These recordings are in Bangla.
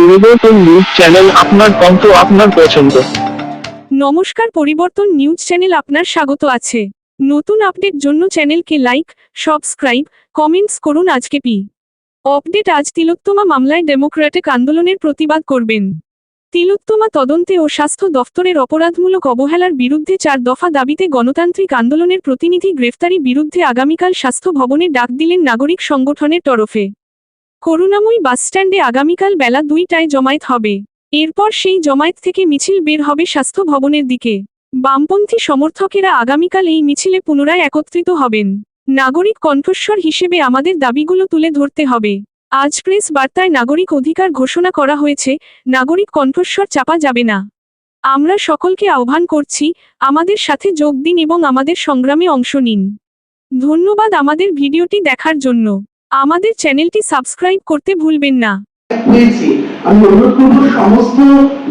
পরিবর্তন নিউজ চ্যানেল আপনার কণ্ঠ আপনার পছন্দ। নমস্কার, পরিবর্তন নিউজ চ্যানেল আপনার স্বাগত আছে। নতুন আপডেট জন্য চ্যানেলকে লাইক সাবস্ক্রাইব কমেন্টস করুন আজকে পি। আপডেট আজ তিলোত্তমা মামলায় ডেমোক্রেটিক আন্দোলনের প্রতিবাদ করবেন। তিলোত্তমা তদন্তে ও স্বাস্থ্য দফতরের অপরাধমূলক অবহেলার বিরুদ্ধে চার দফা দাবিতে গণতান্ত্রিক আন্দোলনের প্রতিনিধি গ্রেফতারি বিরুদ্ধে আগামীকাল স্বাস্থ্য ভবনে ডাক দিলেন নাগরিক সংগঠনের তরফে। করুণাময়ী বাসস্ট্যান্ডে আগামীকাল বেলা দুইটায় জমায়েত হবে। এরপর সেই জমায়েত থেকে মিছিল বের হবে স্বাস্থ্য ভবনের দিকে। বামপন্থী সমর্থকেরা আগামীকাল এই মিছিলে পুনরায় একত্রিত হবেন। নাগরিক কণ্ঠস্বর হিসেবে আমাদের দাবিগুলো তুলে ধরতে হবে। আজ প্রেস বার্তায় নাগরিক অধিকার ঘোষণা করা হয়েছে, নাগরিক কণ্ঠস্বর চাপা যাবে না। আমরা সকলকে আহ্বান করছি, আমাদের সাথে যোগ দিন এবং আমাদের সংগ্রামে অংশ নিন। ধন্যবাদ আমাদের ভিডিওটি দেখার জন্য। আমাদের চ্যানেলটি সাবস্ক্রাইব করতে ভুলবেন না। আমি অনুরোধ করব, সমস্ত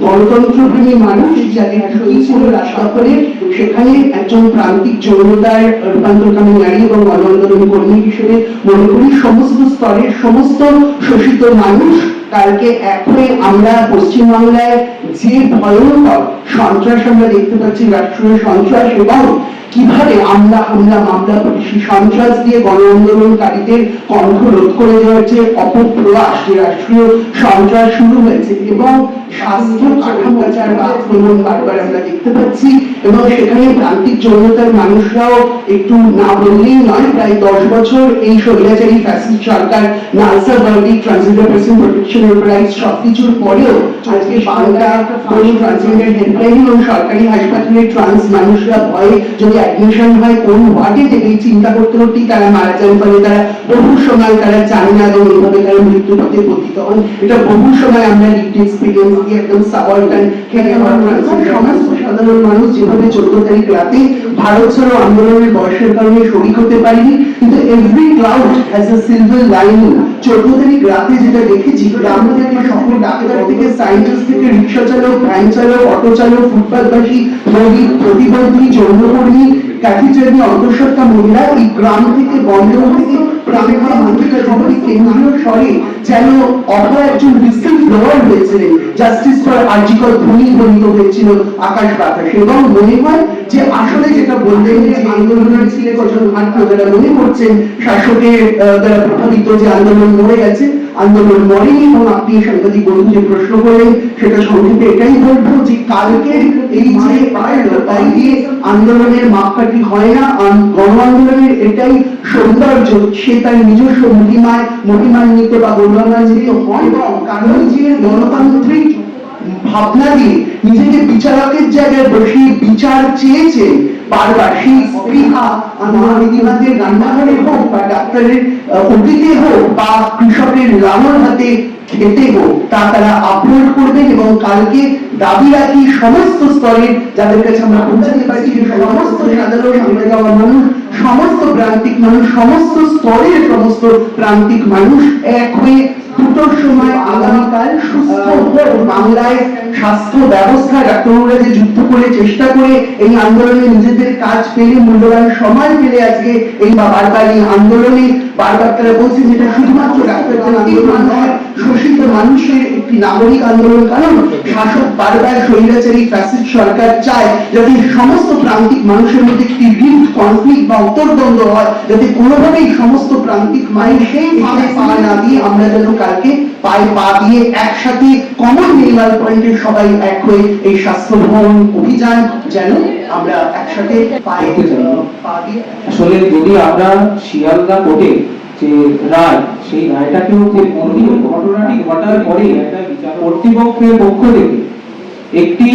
গণতন্ত্রপ্রেমী মানুষ যাদের শহীদ ছিল রাজপথে, সেখানে একজন প্রান্তিক যৌনতার রূপান্তরকামী নারী এবং গণ আন্দোলন কর্মী হিসেবে মনে করি সমস্ত স্তরের সমস্ত শোষিত মানুষ, কালকে এক হয়ে আমরা পশ্চিমবাংলায় যে ভয়ঙ্কর সন্ত্রাস আমরা দেখতে পাচ্ছি রাষ্ট্রীয় সন্ত্রাস এবং কীভাবে আমলা হামলা মামলা পুলিশি সন্ত্রাস দিয়ে গণ আন্দোলনকারীদের কণ্ঠ রোধ করে দেওয়ার যে অপপ্রয়াস যে রাষ্ট্রীয় সন্ত্রাস শুরু হয়েছে এবং স্বাস্থ্য কাঠামোচার বা আক্রমণ বারবার আমরা দেখতে পাচ্ছি এবং সেখানে প্রান্তিক যৌনতার মানুষরাও একটু না বললেই নয় প্রায় দশ বছর এই স্বৈরাচারী ফ্যাসিস্ট সরকার নালসা বার্ডি ট্রান্সজেন্ডার পার্সন রাইটস সবকিছুর পরেও আজকে বাংলা ট্রান্সজেন্ডার হেল্পলাইন এবং সরকারি হাসপাতালে ট্রান্স মানুষরা ভয়ে যদি অ্যাডমিশন হয়, কোন ওয়ার্ডে থেকে চিন্তা করতে করতেই তারা মারা যান, ফলে তারা বহু সময় তারা চায় না এবং এইভাবে তারা মৃত্যু পথে পতিত হন। এটা বহু সময় আমরা লিড এক্সপিরিয়েন্স দিয়ে একদম সাবঅর্ডান খেলে আমার সমস্ত সাধারণ মানুষ যেভাবে চোদ্দ তারিখ রাতে ভারত ছাড়ো আন্দোলনের বয়সের কারণে শরিক হতে পারিনি, কিন্তু every cloud has a silver line চোদ্দ তারিখ রাতে যেটা দেখেছি গ্রাম থেকে শহর ডাক্তার থেকে সায়েন্টিস্ট থেকে, রিক্সা চালক, ভ্যান চালক, অটো চালক ফুটপাথবাসী প্রতিবন্ধী, যৌনকর্মী অন্তঃসত্ত্বা মহিলা এই গ্রাম থেকে বন্ধন থেকে সবাই কেন্দ্রীয় স্বরে যেন অপর একজন জাস্টিস ফর ভূমি বর্ণিত হয়েছিল আকাশ বাতাস। এবং মনে হয় যে আসলে যেটা বললেন যে আন্দোলনের ছিলে কজন মনে করছেন, শাসকের দ্বারা প্রভাবিত যে আন্দোলন মরে গেছে, আন্দোলন মরেনি এবং আপনি সাংবাদিক বন্ধু যে প্রশ্ন করলেন, সেটা সংক্ষেপে এটাই বলব যে কালকে এই যে দিয়ে আন্দোলনের মাপকাঠি হয় না গণ আন্দোলনের এটাই সৌন্দর্য, সে তার নিজস্ব মহিমায় মহিমান্বিত বা গৌরবান্বিত হয়। এবং কারণ যে গণতান্ত্রিক ভাবনা দিয়ে নিজেকে বিচারকের জায়গায় বসিয়ে বিচার চেয়েছে, বারবার সেই স্পৃহা আন্দোলনীদের রান্নাঘরে হোক বা ডাক্তারের অতীতে হোক বা কৃষকের লালন হাতে খেতে হোক তা তারা আপলোড করবেন এবং কালকে দাবি রাখি সমস্ত স্তরে যাদের কাছে আমরা পৌঁছাতে পারছি সমস্ত সাধারণ মানুষ সমস্ত প্রান্তিক মানুষ, সমস্ত স্তরের সমস্ত প্রান্তিক মানুষ এক হয়ে দুটোর সময় আগামীকাল সুস্থ বাংলায় স্বাস্থ্য ব্যবস্থা ডাক্তাররা যে যুদ্ধ করে, চেষ্টা করে এই আন্দোলনে নিজেদের কাজ পেলে, মূল্যবান সময় পেলে আজকে এই বা- বারবার এই আন্দোলনে বারবার তারা বলছেন যেটা শুধুমাত্র নয়, শোষিত মানুষের একটি নাগরিক আন্দোলন। কারণ শাসক বারবার স্বৈরাচারী, ফ্যাসিস্ট সরকার চায় যাতে সমস্ত প্রান্তিক মানুষের মধ্যে একটি রিড কনফ্লিক্ট বা অন্তর্দ্বন্দ্ব হয়, যাতে কোনোভাবেই সমস্ত প্রান্তিক মানুষ সেই ভাবে পা না দিয়ে আমরা যেন কালকে পায়ে পা দিয়ে একসাথে কমন মিনিমাল পয়েন্টে সবাই এক হয়ে এই স্বাস্থ্য ভবন অভিযান যেন আমরা একসাথে পায়ে পা দিয়ে আসলে যদি আমরা শিয়ালদা কোর্টে যে রায়, সেই রায়টাকেও যে ঘটনাটি ঘটার পরে কর্তৃপক্ষের পক্ষ থেকে একটি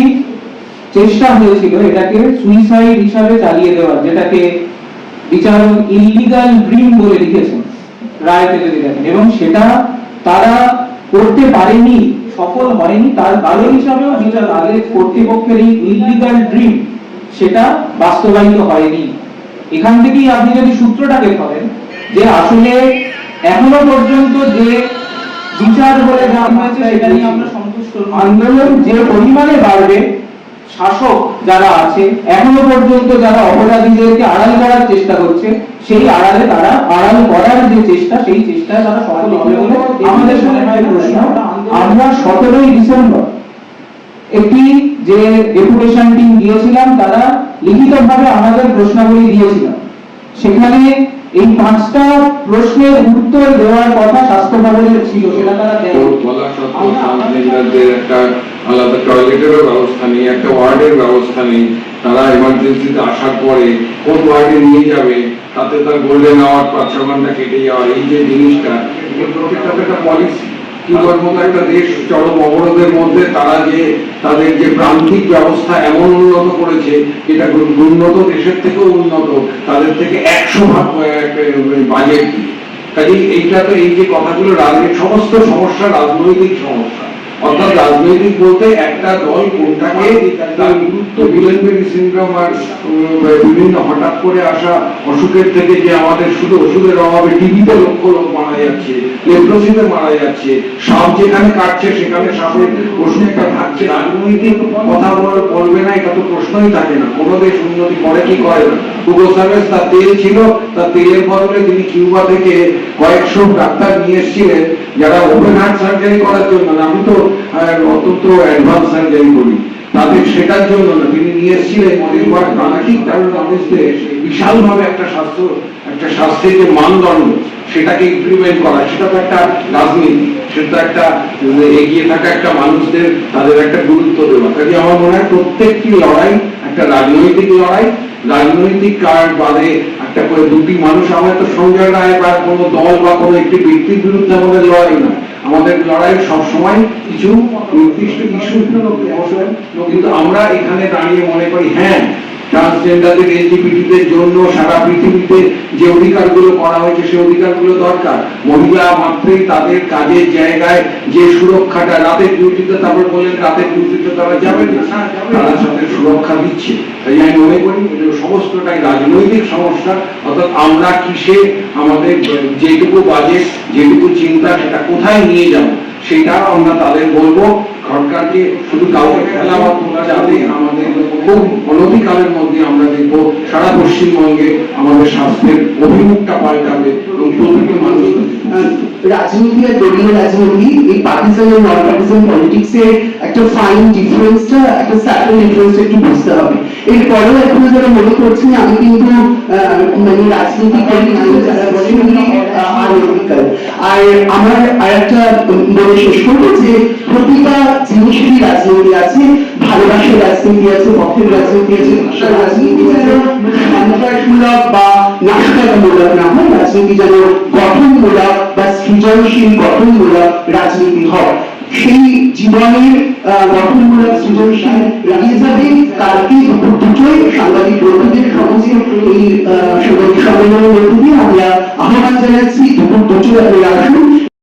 চেষ্টা হয়েছিল এটাকে সুইসাইড হিসাবে চালিয়ে দেওয়ার যেটাকে বিচারক ইলিগাল ড্রিম বলে লিখেছেন রায়তে যদি দেখেন এবং সেটা তারা করতে পারেনি, সফল হয়নি, তার কারণ হিসাবেও বিচার আগে কর্তৃপক্ষের এই ইলিগাল ড্রিম সেটা বাস্তবায়িত হয়নি এখান থেকেই আপনি যদি সূত্রটাকে ধরেন যে আসলে এখনও পর্যন্ত যে বিচার বলে যা হয়েছে সেটা নিয়ে আমরা সন্তুষ্ট। আন্দোলন যে পরিমাণে বাড়বে শাসক যারা আছে, এখনও পর্যন্ত যারা অপরাধীদেরকে আড়াল করার চেষ্টা করছে, সেই আড়ালে তারা আড়াল করার যে চেষ্টা, সেই চেষ্টায় তারা সফল হবে বলে আমাদের হয় প্রশ্ন, আমরা সতেরোই ডিসেম্বর একটি যে ডেপুটেশন টিম গিয়েছিলাম তারা লিখিতভাবে আমাদের প্রশ্নাবলী দিয়েছিলাম সেখানে এই পাঁচটা প্রশ্নের উত্তর দেওয়ার কথা স্বাস্থ্য ভবনের ছিল, সেটা তারা দেয় আলাদা টয়লেটেরও ব্যবস্থা নেই, একটা ওয়ার্ডের ব্যবস্থা নেই। তারা এমার্জেন্সিতে আসার পরে কোন ওয়ার্ডে নিয়ে যাবে, তাতে তার গোল্ডেন আওয়ার পাঁচ ছ ঘণ্টা কেটে যাওয়ার এই যে জিনিসটা প্রত্যেকটা একটা পলিসি একটা দেশ চরম অবরোধের মধ্যে তারা যে তাদের যে প্রান্তিক ব্যবস্থা এমন উন্নত করেছে, এটা উন্নত দেশের থেকেও উন্নত, তাদের থেকে একশো ভাগ বাজেট কাজেই এইটা তো এই যে কথাগুলো রাজনৈতিক সমস্ত সমস্যা রাজনৈতিক সমস্যা। অর্থাৎ রাজনৈতিক বলতে একটা দল কোনটাকে তার গুরুত্ব বিলেনবেরি সিন্ড্রোম আর বিভিন্ন হঠাৎ করে আসা অসুখের থেকে যে আমাদের শুধু ওষুধের অভাবে টিভিতে লক্ষ লোক মারা যাচ্ছে মারা যাচ্ছে সাপ যেখানে কাটছে সেখানে সাপের ওষুধটা থাকছে রাজনৈতিক কথা বল- বলবে না, এটা তো প্রশ্নই থাকে না। কোনো দেশ উন্নতি করে কি করে না। হুগো তার তেল ছিল, তার তেলের বদলে তিনি কিউবা থেকে কয়েকশো ডাক্তার নিয়ে এসেছিলেন, যারা ওপেন হার্ট সার্জারি করার জন্য আমি তো অত্যন্ত অ্যাডভান্স সার্জারি করি। তাদের সেটার জন্য না, তিনি নিয়ে এসেছিলেন। মনিরবার প্রাণাটিক ডায়াগনোসিসে বিশালভাবে একটা স্বাস্থ্য একটা স্বাস্থ্যের যে মানদণ্ড সেটাকে ইমপ্লিমেন্ট করা, সেটা তো একটা রাজনীতি সেটা একটা এগিয়ে থাকা একটা মানুষদের, তাদের একটা গুরুত্ব দেওয়া। কাজে আমার মনে হয় প্রত্যেকটি লড়াই একটা রাজনৈতিক লড়াই, রাজনৈতিক কার্ড বাদে একটা করে দুটি মানুষ আমাদের তো সঞ্জয় রায় বা কোনো দল বা কোনো একটি ব্যক্তির বিরুদ্ধে আমাদের লড়াই না আমাদের লড়াই সবসময় কিছু নির্দিষ্ট ইস্যু কিন্তু আমরা এখানে দাঁড়িয়ে মনে করি হ্যাঁ ট্রান্সজেন্ডারদের এলজিবিটিদের জন্য সারা পৃথিবীতে যে অধিকারগুলো করা হয়েছে সেই অধিকারগুলো দরকার। মহিলা মাত্রই তাদের কাজের জায়গায় যে সুরক্ষাটা রাতের ডিউটিতে তারপর বললেন রাতের ডিউটিতে তারা যাবে না। তারা তাদের সুরক্ষা দিচ্ছে। তাই আমি মনে করি সমস্তটাই রাজনৈতিক সমস্যা। অর্থাৎ আমরা কিসে আমাদের যেটুকু বাজেট যেটুকু চিন্তা সেটা কোথায় নিয়ে যাব সেটা আমরা তাদের বলব। সরকারকে শুধু কাউকে খেলা বা আমাদের খুব মধ্যে আমরা সারা পশ্চিমবঙ্গে আমাদের স্বাস্থ্যের অভিমুখটা পাল্টাবে এবং মানুষ রাজনীতি আর দলীয় রাজনীতি, এই আর নন পলিটিক্স একটা ফাইন ডিফারেন্সটা একটা ডিফারেন্সটা একটু বুঝতে হবে। এরপরেও এখনও যারা মনে করছেন আমি কিন্তু মানে রাজনীতি করি যারা বলেন আনএথিক্যাল আর আমার আর বলে শেষ করব যে প্রতিটা জিনিসেরই রাজনীতি আছে, ভালোবাসার রাজনীতি আছে পক্ষের রাজনীতি আছে, ভাষার রাজনীতি যেন মূলক বা নাশকতামূলক না হয়, রাজনীতি যেন গঠনমূলক বা সৃজনশীল গঠনমূলক রাজনীতি হয়। সেই জীবনের আহ, গঠনমূলক সৃজনশীল কালকে দুপুর দুটোই সাংবাদিক বন্ধুদের সমাজে এই সম্মেলনের মধ্যে দিয়ে আমরা আহ্বান জানাচ্ছি। দুপুর দুটোই আপনারা আসুন।